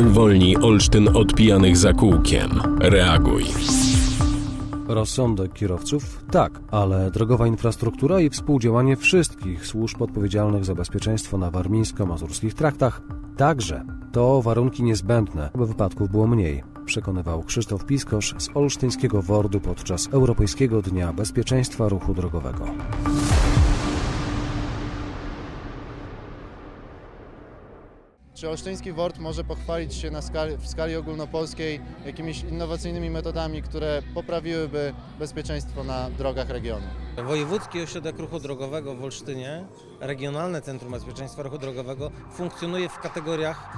Uwolnij Olsztyn od pijanych za kółkiem. Reaguj. Rozsądek kierowców? Tak, ale drogowa infrastruktura i współdziałanie wszystkich służb odpowiedzialnych za bezpieczeństwo na warmińsko-mazurskich traktach także. To warunki niezbędne, aby wypadków było mniej, przekonywał Krzysztof Piskosz z olsztyńskiego WORD-u podczas Europejskiego Dnia Bezpieczeństwa Ruchu Drogowego. Czy Olsztyński WORD może pochwalić się skali, w skali ogólnopolskiej jakimiś innowacyjnymi metodami, które poprawiłyby bezpieczeństwo na drogach regionu? Wojewódzki Ośrodek Ruchu Drogowego w Olsztynie, Regionalne Centrum Bezpieczeństwa Ruchu Drogowego funkcjonuje w kategoriach,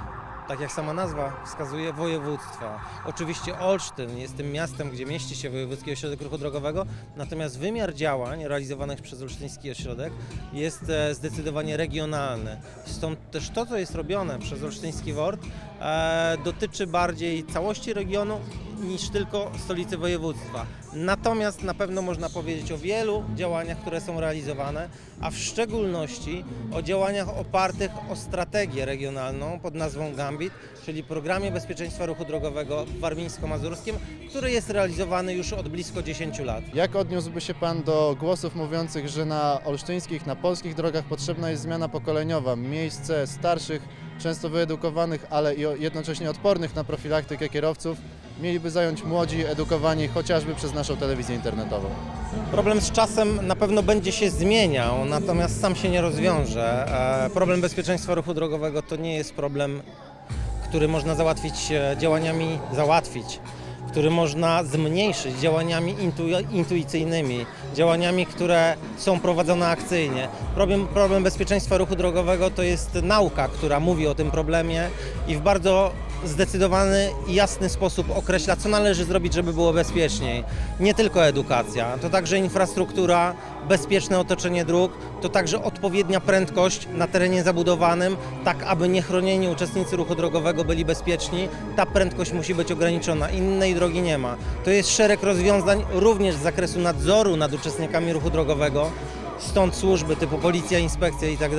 tak jak sama nazwa wskazuje, województwa. Oczywiście Olsztyn jest tym miastem, gdzie mieści się Wojewódzki Ośrodek Ruchu Drogowego, natomiast wymiar działań realizowanych przez Olsztyński Ośrodek jest e, zdecydowanie regionalny. Stąd też to, co jest robione przez Olsztyński WORD, e, dotyczy bardziej całości regionu niż tylko stolicy województwa. Natomiast na pewno można powiedzieć o wielu działaniach, które są realizowane, a w szczególności o działaniach opartych o strategię regionalną pod nazwą Gambit, czyli Programie Bezpieczeństwa Ruchu Drogowego w Warmińsko-Mazurskim, który jest realizowany już od blisko 10 lat. Jak odniósłby się Pan do głosów mówiących, że na olsztyńskich, na polskich drogach potrzebna jest zmiana pokoleniowa, miejsce starszych, często wyedukowanych, ale i jednocześnie odpornych na profilaktykę kierowców mieliby zająć młodzi, edukowani chociażby przez naszą telewizję internetową? Problem z czasem na pewno będzie się zmieniał, natomiast sam się nie rozwiąże. E, Problem bezpieczeństwa ruchu drogowego to nie jest problem, który można załatwić e, działaniami załatwić, który można zmniejszyć działaniami intu- intuicyjnymi, działaniami, które są prowadzone akcyjnie. Problem, problem bezpieczeństwa ruchu drogowego to jest nauka, która mówi o tym problemie i w bardzo zdecydowany i jasny sposób określa, co należy zrobić, żeby było bezpieczniej. Nie tylko edukacja, to także infrastruktura, bezpieczne otoczenie dróg, to także odpowiednia prędkość na terenie zabudowanym, tak aby niechronieni uczestnicy ruchu drogowego byli bezpieczni. Ta prędkość musi być ograniczona, innej drogi nie ma. To jest szereg rozwiązań również z zakresu nadzoru nad uczestnikami ruchu drogowego, stąd służby typu policja, inspekcja i tak.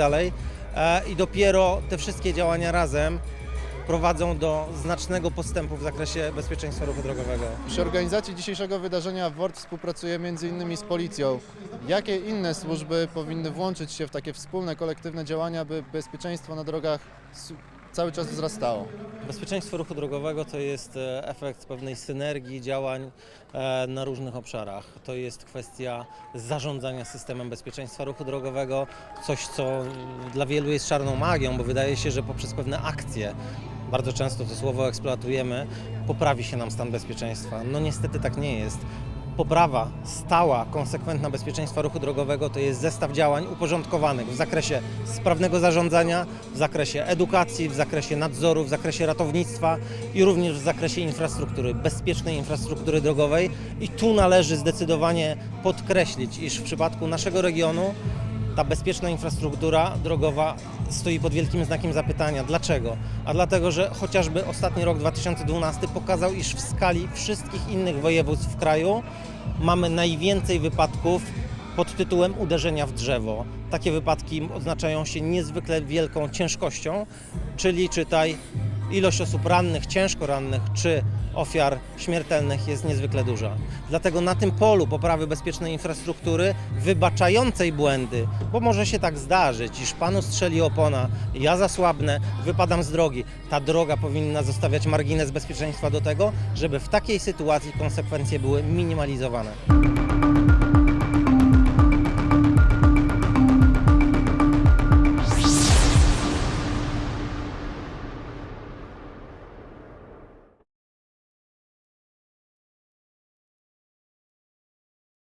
E, I dopiero te wszystkie działania razem prowadzą do znacznego postępu w zakresie bezpieczeństwa ruchu drogowego. Przy organizacji dzisiejszego wydarzenia WORD współpracuje m.in. z policją. Jakie inne służby powinny włączyć się w takie wspólne, kolektywne działania, by bezpieczeństwo na drogach cały czas wzrastało? Bezpieczeństwo ruchu drogowego to jest e, efekt pewnej synergii działań e, na różnych obszarach. To jest kwestia zarządzania systemem bezpieczeństwa ruchu drogowego, coś co mm, dla wielu jest czarną magią, bo wydaje się, że poprzez pewne akcje, bardzo często to słowo eksploatujemy, poprawi się nam stan bezpieczeństwa. No niestety tak nie jest. Poprawa stała, konsekwentna bezpieczeństwa ruchu drogowego to jest zestaw działań uporządkowanych w zakresie sprawnego zarządzania, w zakresie edukacji, w zakresie nadzoru, w zakresie ratownictwa i również w zakresie infrastruktury, bezpiecznej infrastruktury drogowej. I tu należy zdecydowanie podkreślić, iż w przypadku naszego regionu ta bezpieczna infrastruktura drogowa stoi pod wielkim znakiem zapytania. Dlaczego? A dlatego, że chociażby ostatni rok 2012 pokazał, iż w skali wszystkich innych województw w kraju mamy najwięcej wypadków pod tytułem uderzenia w drzewo. Takie wypadki oznaczają się niezwykle wielką ciężkością, czyli czytaj ilość osób rannych, ciężko rannych czy ofiar śmiertelnych jest niezwykle duża. Dlatego na tym polu poprawy bezpiecznej infrastruktury, wybaczającej błędy, bo może się tak zdarzyć, iż panu strzeli opona, ja zasłabnę, wypadam z drogi. Ta droga powinna zostawiać margines bezpieczeństwa do tego, żeby w takiej sytuacji konsekwencje były minimalizowane.